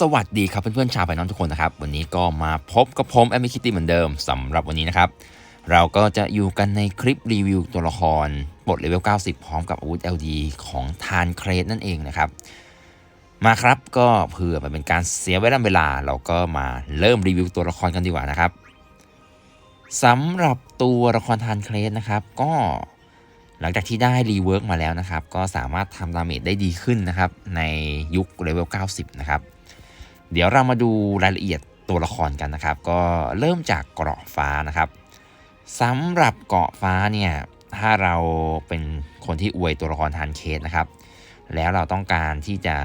สวัสดีครับเพื่อนๆชาวไฟนอลทุกคนนะครับ วันนี้ก็มาพบกับผมแอมมิคิตี้เหมือนเดิมสำหรับวันนี้นะครับ เราก็จะอยู่กันในคลิปรีวิวตัวละครบทเลเวล 90 พร้อมกับอาวุธ LD ของทานเครดนั่นเองนะครับ มาครับก็เพื่อมันเป็นการเสียเวลาเวลา เราก็มาเริ่มรีวิวตัวละครกันดีกว่านะครับสำหรับตัวละครทานเครดนะครับ ก็หลังจากที่ได้รีเวิร์กมาแล้วนะครับ ก็สามารถทำดาเมจได้ดีขึ้นนะครับ ในยุคเลเวล 90 นะครับ เดี๋ยวเรามาดูรายละเอียดตัวละครกันนะครับ ก็เริ่มจากเกราะฟ้านะครับสำหรับเกราะฟ้าเนี่ยถ้าเราเป็นคนที่อวยตัวละครทานเคสนะครับ แล้วเราต้องการที่จะ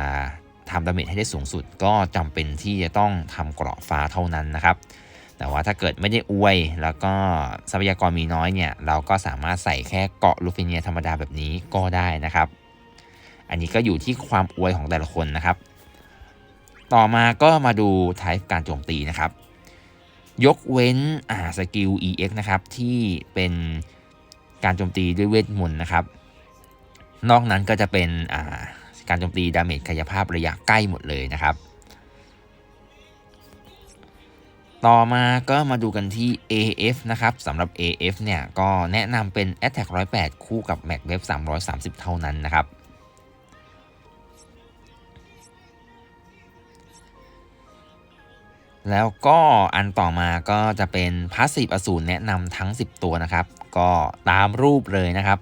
ทำดาเมจให้ได้สูงสุด ก็จำเป็นที่จะต้องทำเกราะฟ้าเท่านั้นนะครับ แต่ว่าถ้าเกิดไม่ได้อวยแล้วก็ทรัพยากรมีน้อยเนี่ยเราก็สามารถใส่แค่เกาะลูฟิเนียธรรมดาแบบนี้ก็ได้นะครับ อันนี้ก็อยู่ที่ความอวยของแต่ละคนนะครับ ต่อมาก็มาดู type การโจมตีนะครับ ยกเว้นอ่าสกิล EX นะครับที่เป็นการโจมตีด้วยเวทมนต์นะครับ นอกนั้นก็จะเป็นอ่าการโจมตีดาเมจกายภาพระยะใกล้หมดเลยนะครับ ต่อมาก็มาดูกันที่ AF นะครับสำหรับ AF เนี่ยก็แนะนำเป็น Attack 108 คู่กับ Mac Wave 330 เท่านั้นนะครับ แล้วก็อันต่อมาก็จะเป็นพาสซีฟอสูรแนะนำทั้ง 10 ตัวนะครับ ก็ตามรูปเลยนะครับ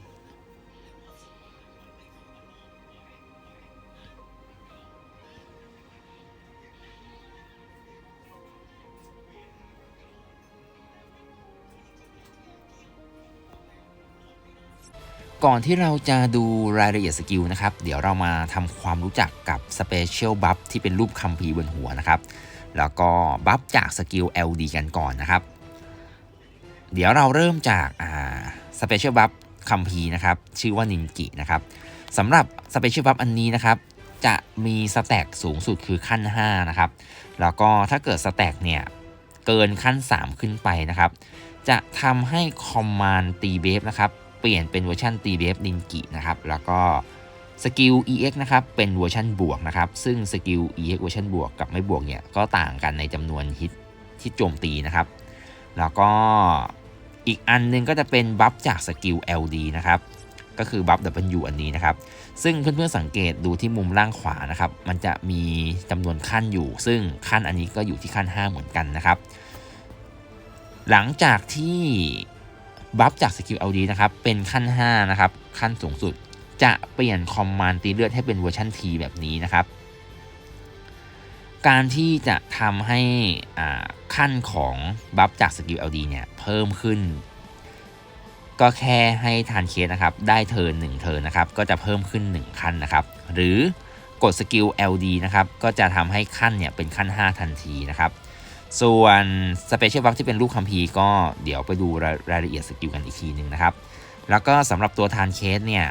ก่อนที่เราจะดูรายละเอียดสกิลนะครับ เดี๋ยวเรามาทำความรู้จักกับสเปเชียลบัฟที่เป็นรูปคัมภีร์บนหัวนะครับ แล้วก็บัฟจากสกิล LD กันก่อนนะครับ เดี๋ยวเราเริ่มจากสเปเชียลบัฟคัมภีนะครับ ชื่อว่านินกินะครับสำหรับสเปเชียลบัฟอันนี้นะครับ จะมีสแต็กสูงสุดคือขั้น 5 นะครับ แล้วก็ถ้าเกิดสแต็กเนี่ย เกินขั้น 3 ขึ้นไปนะครับ จะทำให้คอมมานด์ตีเบฟนะครับ เปลี่ยนเป็นเวอร์ชันตีเบฟนินกินะครับ แล้วก็ สกิล EX นะครับเป็นเวอร์ชันบวกนะครับซึ่งสกิล EX เวอร์ชันบวกกับไม่บวกเนี่ยก็ต่างกันในจำนวนฮิตที่โจมตีนะครับ แล้วก็อีกอันนึงก็จะเป็นบัฟจากสกิล LD นะครับก็คือบัฟ W อันนี้นะครับ ซึ่งเพื่อนๆสังเกตดูที่มุมล่างขวานะครับ มันจะมีจำนวนขั้นอยู่ ซึ่งขั้นอันนี้ก็อยู่ที่ขั้น 5 เหมือนกันนะครับ หลังจากที่บัฟจากสกิล LD นะครับ เป็นขั้น 5 นะครับ ขั้นสูงสุด จะเปลี่ยนคอมมานด์ตีเลือดให้เป็นเวอร์ชัน T แบบนี้นะครับ การที่จะทำให้ขั้นของบัฟจากสกิล LD เนี่ยเพิ่มขึ้น ก็แค่ให้ทานเคสนะครับ ได้เทิร์น1เทิร์นนะครับ ก็จะเพิ่มขึ้น 1 ขั้นนะครับ หรือกดสกิล LD นะครับ ก็จะทำให้ขั้นเนี่ยเป็นขั้น 5 ทันทีนะครับ ส่วนสเปเชียลบัฟที่เป็นลูกคัมภีร์ก็เดี๋ยวไปดูรายละเอียดสกิลกันอีกทีหนึ่งนะครับ แล้วก็สำหรับตัวทานเคสเนี่ย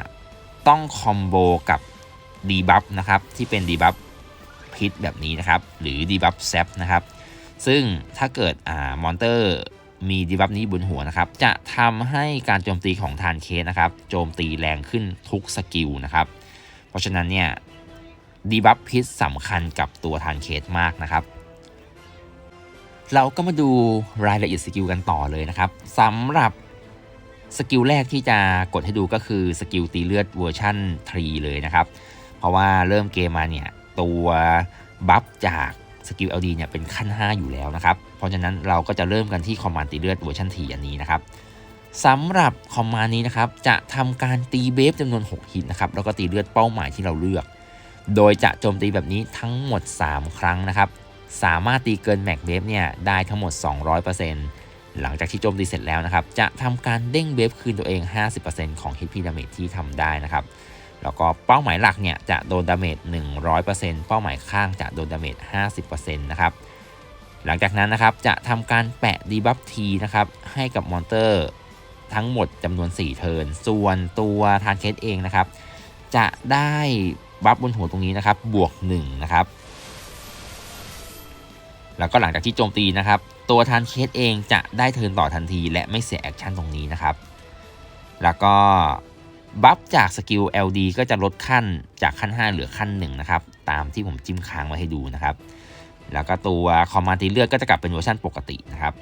ต้องคอมโบกับดีบัฟนะครับที่เป็นดีบัฟพิษแบบนี้นะครับหรือดีบัฟแซปนะครับซึ่งถ้าเกิดอ่ามอนเตอร์มีดีบัฟนี้บนหัวนะครับจะทำให้การโจมตีของทานเคสนะครับโจมตีแรงขึ้นทุกสกิลนะครับเพราะฉะนั้นเนี่ยดีบัฟพิษสำคัญกับตัวทานเคสมากนะครับเราก็มาดูรายละเอียดสกิลกันต่อเลยนะครับสำหรับ สกิลแรกที่จะกดให้ดูก็คือสกิลตีเลือดเวอร์ชั่น3เลยนะครับ เพราะว่าเริ่มเกมมาเนี่ยตัวบัฟจากสกิล LD เนี่ยเป็นขั้น 5 อยู่แล้วนะครับ เพราะฉะนั้นเราก็จะเริ่มกันที่คอมมานด์ตีเลือดเวอร์ชัน4อันนี้นะครับสำหรับคอมมานด์นี้นะครับจะทำการตีเบฟจำนวน 6 ฮิตนะครับแล้วก็ตีเลือดเป้าหมายที่เราเลือก โดยจะโจมตีแบบนี้ทั้งหมด 3 ครั้งนะครับ สามารถตีเกินแม็กเบฟเนี่ยได้ทั้งหมด 200% หลังจากที่โจมตีเสร็จแล้วนะครับ จะทำการเด้งเบฟคืนตัวเอง 50%ของ HP damage ที่ทำได้นะครับ แล้วก็เป้าหมายหลักเนี่ยจะโดนดาเมจ 100%เป้าหมายข้างจะโดนดาเมจ 50%นะครับ หลังจากนั้นนะครับจะทำการแปะดีบัฟทีนะครับให้กับมอนเตอร์ทั้งหมดจำนวน 4 เทิร์น ส่วนตัวทานเคสเองนะครับ จะได้บัฟบนหัวตรงนี้นะครับ บวก1นะครับ แล้วก็หลังจากที่โจมตีนะครับตัวทานเคสเองจะได้เทินต่อทันทีและไม่เสียแอคชั่นตรงนี้นะครับ แล้วก็บัฟจากสกิล LD ก็จะลดขั้นจากขั้น 5 เหลือขั้น1นะครับตามที่ผมจิ้มค้างไว้ให้ดูนะครับ แล้วก็ตัวคอมมานด์ตีเลือดก็จะกลับเป็นเวอร์ชันปกตินะครับ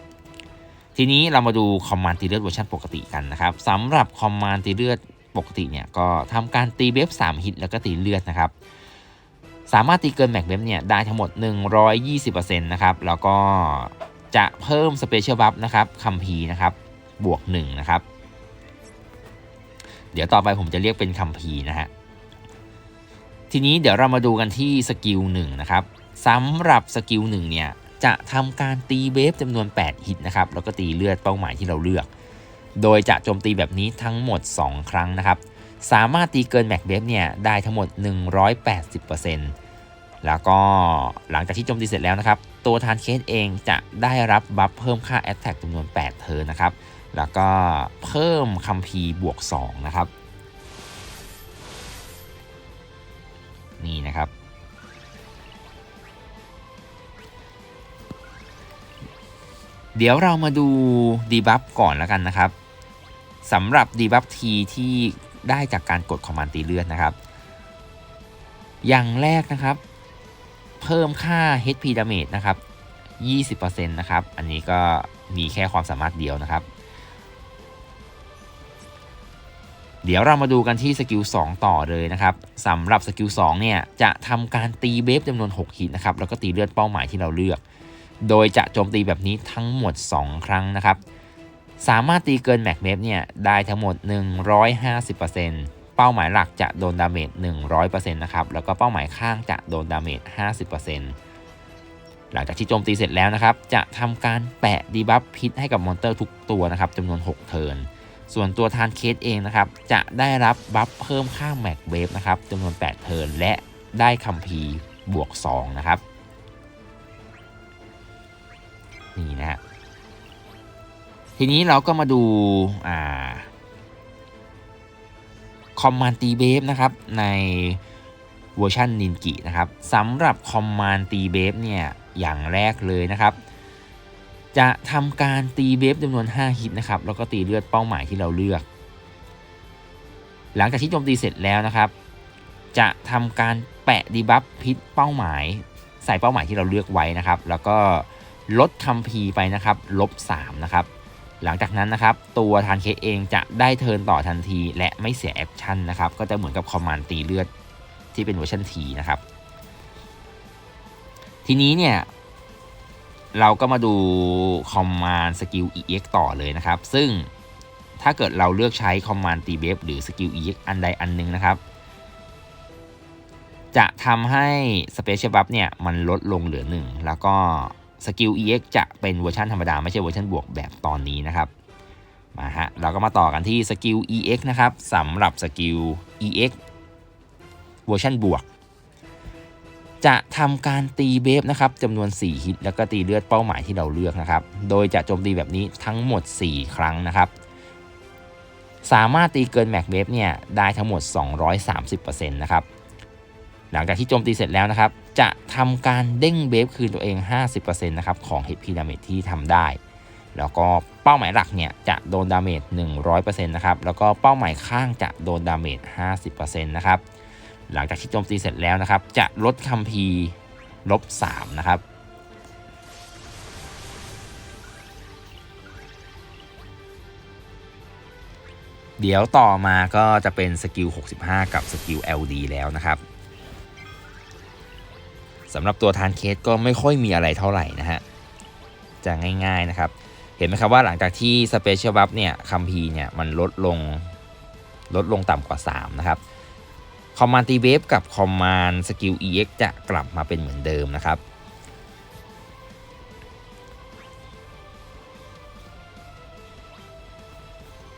ทีนี้เรามาดูคอมมานด์ตีเลือดเวอร์ชันปกติกันนะครับสำหรับคอมมานด์ตีเลือดปกติเนี่ยก็ทำการตีเบฟ3ฮิตแล้วก็ตีเลือดนะครับ สามารถตีเกินแม็กเบเนี่ยได้ทั้งหมด 120%นะครับแล้วก็จะเพิ่มสเปเชียลบัฟนะครับคัมภีนะครับบวก1นะครับเดี๋ยวต่อไปผมจะเรียกเป็นคัมภีนะฮะทีนี้เดี๋ยวเรามาดูกันที่สกิล1นะครับสำหรับสกิล1เนี่ยจะทำการตีเวฟจำนวน 8 ฮิตนะครับแล้วก็ตีเลือดเป้าหมายที่เราเลือก โดยจะโจมตีแบบนี้ทั้งหมด 2 ครั้งนะครับ สามารถตีเกินแม็กเบฟเนี่ยได้ทั้งหมด 180%แล้วก็หลังจากที่โจมตีเสร็จแล้วนะครับ ตัวทานเคสเองจะได้รับบัฟเพิ่มค่า Attack จำนวน 8 เทิร์นนะครับ แล้วก็เพิ่มคัมภีร์บวก 2 นะครับ นี่นะครับเดี๋ยวเรามาดูดีบัฟก่อนแล้วกันนะครับสำหรับดีบัฟทีที่ ได้จากการกดคอมมานด์ตีเลือดนะครับ อย่างแรกนะครับ เพิ่มค่า HP damage นะครับ 20%นะครับ อันนี้ก็มีแค่ความสามารถเดียวนะครับ เดี๋ยวเรามาดูกันที่สกิล2ต่อเลยนะครับสำหรับสกิล2เนี่ยจะทำการตีเบฟจำนวน6ฮิตนะครับ แล้วก็ตีเลือดเป้าหมายที่เราเลือก โดยจะโจมตีแบบนี้ทั้งหมด 2 ครั้งนะครับ สามารถตีเกินแม็กเมฟเนี่ยได้ทั้งหมด 150%เป้าหมายหลักจะโดนดาเมจ 100%นะครับ แล้วก็เป้าหมายข้างจะโดนดาเมจ 50%หลังจากที่โจมตีเสร็จแล้วนะครับ จะทำการแปะดีบัฟพิษให้กับมอนเตอร์ทุกตัวนะครับจำนวน 6 เทิร์น ส่วนตัวทานเคสเองนะครับ จะได้รับบัฟเพิ่มค่าแม็กเวฟนะครับจำนวน 8 เทิร์น และได้คัมภีบวก 2 นะครับ นี่นะฮะ ทีนี้เราก็มาดูอ่าคอมมานด์ตีเบฟนะครับในเวอร์ชันนินกินะครับสำหรับคอมมานด์ตีเบฟเนี่ยอย่างแรกเลยนะครับ จะทำการตีเบฟจำนวน 5 ฮิตนะครับแล้วก็ตีเลือดเป้าหมายที่เราเลือก หลังจากที่โจมตีเสร็จแล้วนะครับ จะทำการแปะดีบัฟพิษเป้าหมาย ใส่เป้าหมายที่เราเลือกไว้นะครับ แล้วก็ลดคัมภีไปนะครับลบ3นะครับ หลังจากนั้นนะครับตัวทานเคเองจะได้เทิร์นต่อทันทีและไม่เสียแอคชั่นนะครับก็จะเหมือนกับคอมมานด์ตีเลือดที่เป็นเวอร์ชันทีนะครับทีนี้เนี่ยเราก็มาดูคอมมานด์สกิล EX ต่อเลยนะครับ ซึ่งถ้าเกิดเราเลือกใช้คอมมานด์ตีเบฟหรือสกิล EX อันใดอันหนึงนะครับ จะทำให้สเปเชียลบัฟเนี่ยมันลดลงเหลือ 1 แล้วก็ สกิล EX จะเป็นเวอร์ชันธรรมดา ไม่ใช่เวอร์ชันบวกแบบตอนนี้นะครับมาฮะเราก็มาต่อกันที่สกิล EX นะครับสำหรับสกิล EX เวอร์ชันบวก จะทำการตีเบฟนะครับจำนวน 4 ฮิต แล้วก็ตีเลือดเป้าหมายที่เราเลือกนะครับ โดยจะโจมตีแบบนี้ทั้งหมด 4 ครั้งนะครับ สามารถตีเกินแม็กเบฟเนี่ยได้ทั้งหมด 230%นะครับ หลังจากที่โจมตีเสร็จแล้วนะครับ จะทำการเด้งเบฟคืนตัวเอง 50%นะครับของ HP Damage ที่ทำได้ แล้วก็เป้าหมายหลักเนี่ยจะโดนดาเมจ 100%นะครับแล้วก็เป้าหมายข้างจะโดนดาเมจ 50%นะครับหลังจากที่โจมตีเสร็จแล้วนะครับ จะลดคัมภีร์ลบ3นะครับเดี๋ยวต่อมาก็จะเป็นสกิล 65 กับสกิล LD แล้วนะครับ สำหรับตัวทานเคสก็ไม่ค่อยมีอะไรเท่าไหร่นะฮะจะง่ายๆนะครับ เห็นไหมครับว่าหลังจากที่สเปเชียลบัฟเนี่ยคัมภีเนี่ยมันลดลงลดลงต่ำกว่า 3 นะครับคอมมานด์ตีเวฟกับคอมมานด์สกิล EX จะกลับมาเป็นเหมือนเดิมนะครับ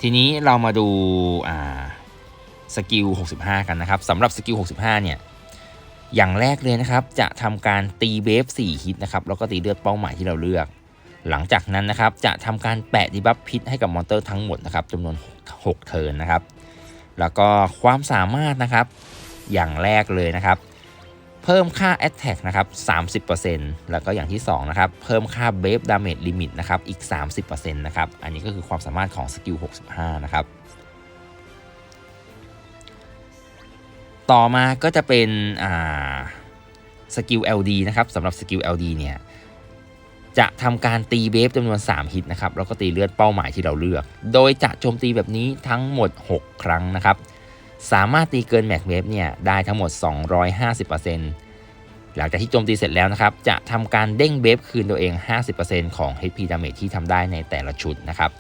ทีนี้เรามาดูสกิล 65 กันนะครับสำหรับสกิล 65 เนี่ย อย่างแรกเลยนะครับ จะทำการตีเวฟ4ฮิตนะครับแล้วก็ตีเลือดเป้าหมายที่เราเลือก หลังจากนั้นนะครับจะทำการแปะดีบัฟพิษให้กับมอนเตอร์ทั้งหมดนะครับจำนวน 6 เทิร์นนะครับ แล้วก็ความสามารถนะครับ อย่างแรกเลยนะครับ เพิ่มค่า Attack นะครับ30%แล้วก็อย่างที่2นะครับเพิ่มค่า b a f e Damage Limit นะครับอีก 30%นะครับอันนี้ก็คือความสามารถของสกิล65 นะครับ ต่อมาก็จะเป็นสกิล LD นะครับสำหรับสกิล LD เนี่ยจะทำการตีเบฟจำนวน 3 ฮิตนะครับแล้วก็ตีเลือดเป้าหมายที่เราเลือก โดยจะโจมตีแบบนี้ทั้งหมด 6 ครั้งนะครับ สามารถตีเกินแม็กเบฟเนี่ยได้ทั้งหมด 250%หลังจากที่โจมตีเสร็จแล้วนะครับ จะทำการเด้งเบฟคืนตัวเอง 50%ของ HP damage ที่ทำได้ในแต่ละชุดนะครับ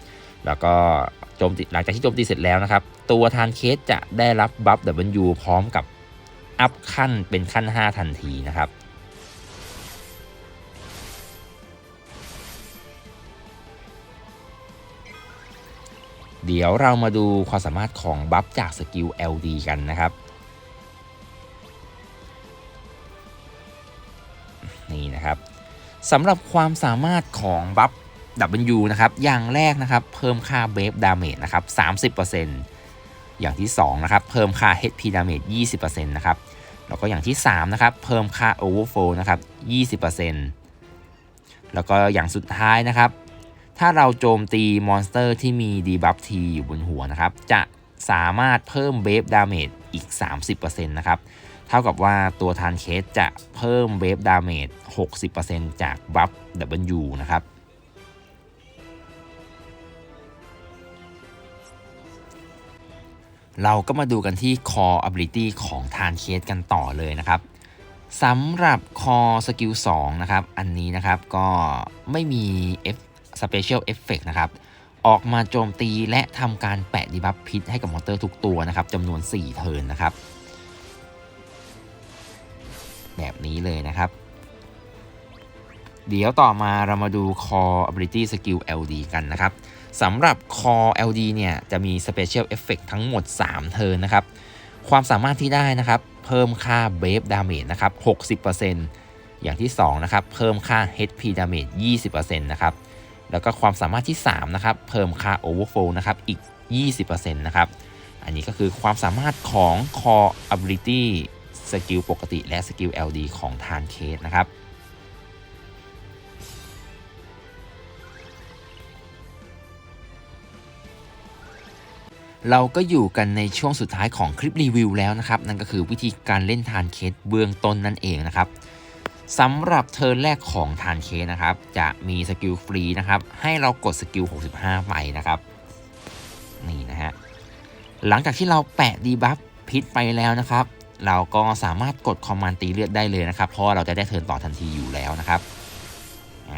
แล้วก็โจมตีหลังจากที่โจมตีเสร็จแล้วนะครับ ตัวทานเคสจะได้รับบัฟ W พร้อมกับอัพขั้นเป็นขั้น 5 ทันทีนะครับเดี๋ยวเรามาดูความสามารถของบัฟจากสกิล LD กันนะครับ นี่นะครับสำหรับความสามารถของบัฟ W นะครับ อย่างแรกนะครับ เพิ่มค่าเบฟดาเมจนะครับ 30%อย่างที่2นะครับ เพิ่มค่า HP damage 20%นะครับ แล้วก็อย่างที่3นะครับ เพิ่มค่า overflow นะครับ 20%แล้วก็อย่างสุดท้ายนะครับ ถ้าเราโจมตีมอนสเตอร์ที่มีดีบัฟทีอยู่บนหัวนะครับ จะสามารถเพิ่มเบฟดาเมจอีก 30%นะครับเท่ากับว่าตัวทานเคสจะเพิ่มเบฟดาเมจ 60%จากบัฟ W นะครับ เราก็มาดูกันที่ Core Ability ของทานเคสกันต่อเลยนะครับสำหรับ Core Skill 2นะครับ อันนี้นะครับก็ไม่มี F Special Effect นะครับ ออกมาโจมตีและทำการแปะดีบัฟพิษให้กับมอนเตอร์ทุกตัวนะครับจำนวน 4 เทิร์นนะครับ แบบนี้เลยนะครับ เดี๋ยวต่อมาเรามาดู Core Ability Skill LD กันนะครับ สำหรับ Core LD เนี่ยจะมี Special Effect ทั้งหมด 3 เทิร์นนะครับ ความสามารถที่ได้นะครับ เพิ่มค่า Brave Damage นะครับ 60%อย่างที่ 2 นะครับ เพิ่มค่า HP Damage 20%นะครับ แล้วก็ความสามารถที่ 3 นะครับ เพิ่มค่า Overflow นะครับ อีก 20%นะครับ อันนี้ก็คือความสามารถของ Core Ability สกิลปกติและสกิล LD ของทานเคสนะครับ เราก็อยู่กันในช่วงสุดท้ายของคลิปรีวิวแล้วนะครับ นั่นก็คือวิธีการเล่นทานเคสเบื้องต้นนั่นเองนะครับสำหรับเทิร์นแรกของทานเคสนะครับ จะมีสกิลฟรีนะครับ ให้เรากดสกิล 65ไปนะครับ นี่นะฮะ หลังจากที่เราแปะดีบัฟพิษไปแล้วนะครับ เราก็สามารถกดคอมมานด์ตีเลือดได้เลยนะครับ เพราะเราจะได้เทิร์นต่อทันทีอยู่แล้วนะครับอ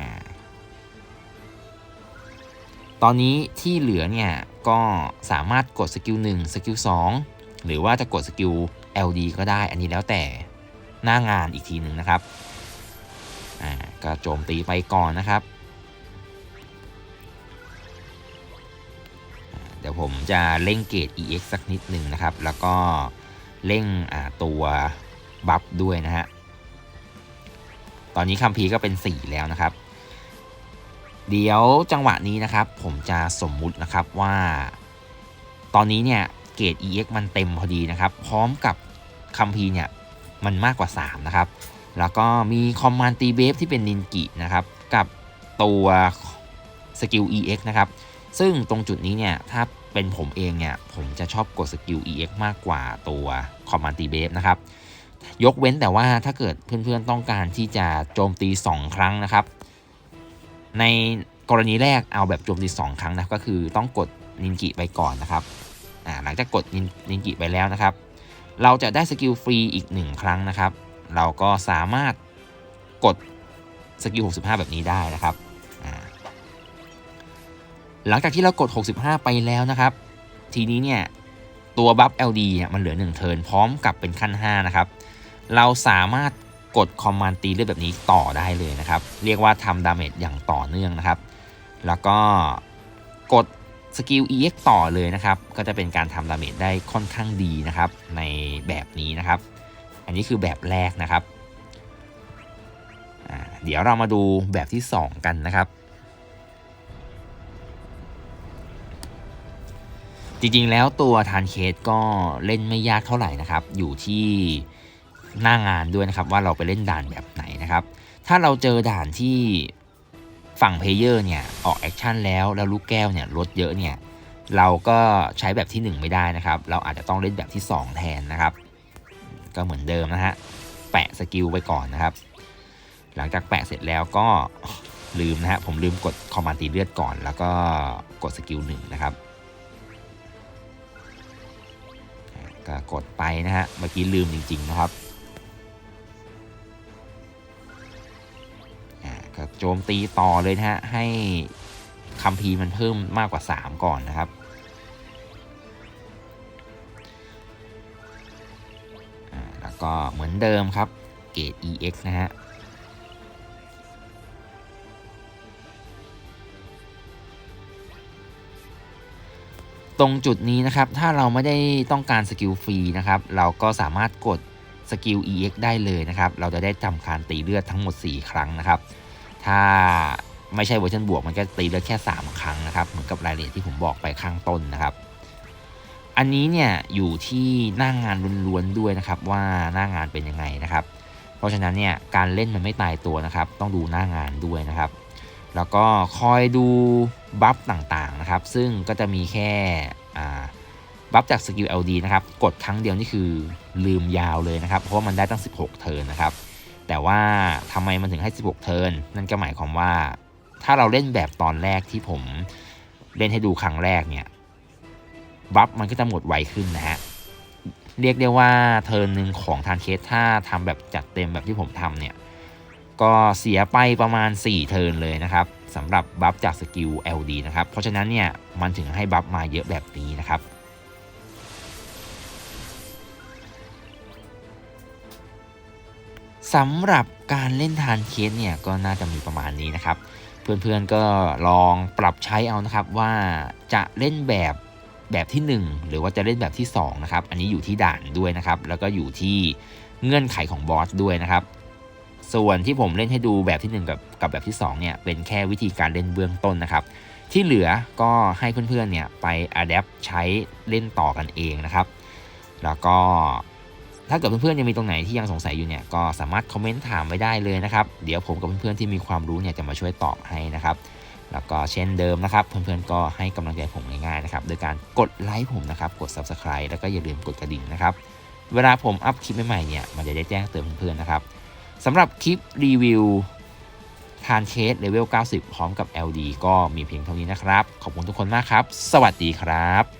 ตอนนี้ที่เหลือเนี่ย ก็สามารถกดสกิล1สกิล2หรือว่าจะกดสกิล LD ก็ได้ อันนี้แล้วแต่หน้างานอีกทีหนึ่งนะครับ อ่า ก็โจมตีไปก่อนนะครับ เดี๋ยวผมจะเร่งเกรด EX สักนิดหนึ่งนะครับ แล้วก็เร่งตัวบัฟด้วยนะฮะ ตอนนี้คัมพีร์ก็เป็น 4 แล้วนะครับ เดี๋ยวจังหวะนี้นะครับ ผมจะสมมุตินะครับว่า ตอนนี้เนี่ยเกรด EX มันเต็มพอดีนะครับ พร้อมกับคัมพีเนี่ยมันมากกว่า 3 นะครับ แล้วก็มีคอมมานด์ตีเบฟที่เป็นนินกินะครับ กับตัวสกิล EX นะครับ ซึ่งตรงจุดนี้เนี่ยถ้าเป็นผมเองเนี่ยผมจะชอบกดสกิล EX มากกว่าตัวคอมมานด์ตีเบฟนะครับ ยกเว้นแต่ว่าถ้าเกิดเพื่อนๆต้องการที่จะโจมตี 2 ครั้งนะครับ ในกรณีแรกเอาแบบโจมตี2ครั้งนะก็คือต้องกดนินกิไปก่อนนะครับหลังจากกดนินกิไปแล้วนะครับ เราจะได้สกิลฟรีอีก 1 ครั้งนะครับ เราก็สามารถกดสกิล 65 แบบนี้ได้นะครับ หลังจากที่เรากด 65 ไปแล้วนะครับ ทีนี้เนี่ยตัวบัฟ LD เนี่ยมันเหลือ 1 เทิร์นพร้อมกับเป็นขั้น 5 นะครับ เราสามารถ กดคอมมานด์ตีเลือดแบบนี้ต่อได้เลยนะครับ เรียกว่าทำดาเมจอย่างต่อเนื่องนะครับ แล้วก็กดสกิล EX ต่อเลยนะครับ ก็จะเป็นการทำดาเมจได้ค่อนข้างดีนะครับ ในแบบนี้นะครับ อันนี้คือแบบแรกนะครับ เดี๋ยวเรามาดูแบบที่ 2 กันนะครับ จริงๆแล้วตัวทานเคสก็เล่นไม่ยากเท่าไหร่นะครับ อยู่ที่ หน้างานด้วยนะครับว่าเราไปเล่นด่านแบบไหนนะครับ ถ้าเราเจอด่านที่ฝั่งเพลเยอร์เนี่ยออกแอคชั่นแล้วแล้วลูกแก้วเนี่ยลดเยอะเนี่ยเราก็ใช้แบบที่ 1 ไม่ได้นะครับ เราอาจจะต้องเล่นแบบที่ 2 แทนนะครับ ก็เหมือนเดิมนะฮะแปะสกิลไปก่อนนะครับ หลังจากแปะเสร็จแล้วก็ลืมนะฮะผมลืมกดคอมมานด์ตีเลือดก่อน แล้วก็กดสกิลหนึ่งนะครับก็กดไปนะฮะเมื่อกี้ลืมจริง ๆ นะครับ อ่าก็โจมตีต่อเลยนะฮะให้คัมภีมันเพิ่มมากกว่า 3 ก่อนนะครับ แล้วก็เหมือนเดิมครับเกรด EX นะฮะตรงจุดนี้นะครับ ถ้าเราไม่ได้ต้องการสกิลฟรีนะครับ เราก็สามารถกดสกิล EX ได้เลยนะครับ เราจะได้ทำการตีเลือดทั้งหมด 4 ครั้งนะครับ ถ้าไม่ใช่เวอร์ชันบวกมันก็ตีเลือดแค่ 3 ครั้งนะครับ เหมือนกับรายละเอียดที่ผมบอกไปข้างต้นนะครับ อันนี้เนี่ยอยู่ที่หน้างงานล้วนๆด้วยนะครับว่าหน้างงานเป็นยังไงนะครับ เพราะฉะนั้นเนี่ยการเล่นมันไม่ตายตัวนะครับ ต้องดูหน้างานด้วยนะครับ แล้วก็คอยดูบัฟต่างๆนะครับ ซึ่งก็จะมีแค่บัฟจากสกิล LD นะครับ กดครั้งเดียวนี่คือลืมยาวเลยนะครับ เพราะว่ามันได้ตั้ง 16 เทิร์นนะครับ แต่ว่าทำไมมันถึงให้ 16 เทิร์นนั่นก็หมายความว่า ถ้าเราเล่นแบบตอนแรกที่ผมเล่นให้ดูครั้งแรกเนี่ยบัฟมันก็จะหมดไวขึ้นนะฮะเรียกได้ว่าเทิร์นหนึ่งของทานเคสถ้าทำแบบจัดเต็มแบบที่ผมทำเนี่ยก็เสียไปประมาณ 4 เทิร์นเลยนะครับสำหรับบัฟจากสกิล LD นะครับ เพราะฉะนั้นเนี่ยมันถึงให้บัฟมาเยอะแบบนี้นะครับ สำหรับการเล่นทานเคสเนี่ยก็น่าจะมีประมาณนี้นะครับ เพื่อนๆก็ลองปรับใช้เอานะครับว่าจะเล่นแบบแบบที่ 1 หรือว่าจะเล่นแบบที่2นะครับอันนี้อยู่ที่ด่านด้วยนะครับแล้วก็อยู่ที่เงื่อนไขของบอสด้วยนะครับ ส่วนที่ผมเล่นให้ดูแบบที่ 1 กับกับแบบที่2เนี่ยเป็นแค่วิธีการเล่นเบื้องต้นนะครับ ที่เหลือก็ให้เพื่อนๆเนี่ยไปอัดแอปใช้เล่นต่อกันเองนะครับ แล้วก็ ถ้าเกิดเพื่อนๆยังมีตรงไหนที่ยังสงสัยอยู่เนี่ยก็สามารถคอมเมนต์ถามไว้ได้เลยนะครับ เดี๋ยวผมกับเพื่อนๆที่มีความรู้เนี่ยจะมาช่วยตอบให้นะครับ แล้วก็เช่นเดิมนะครับ เพื่อนๆก็ให้กำลังใจผมง่ายๆนะครับโดยการกดไลค์ผมนะครับกด Subscribe แล้วก็อย่าลืมกดกระดิ่งนะครับเวลาผมอัพคลิปใหม่ๆเนี่ยมันจะได้แจ้งเตือนเพื่อนๆนะครับสำหรับคลิปรีวิวทานเคสเลเวล 90 พร้อมกับ LD ก็มีเพียงเท่านี้นะครับ ขอบคุณทุกคนมากครับ สวัสดีครับ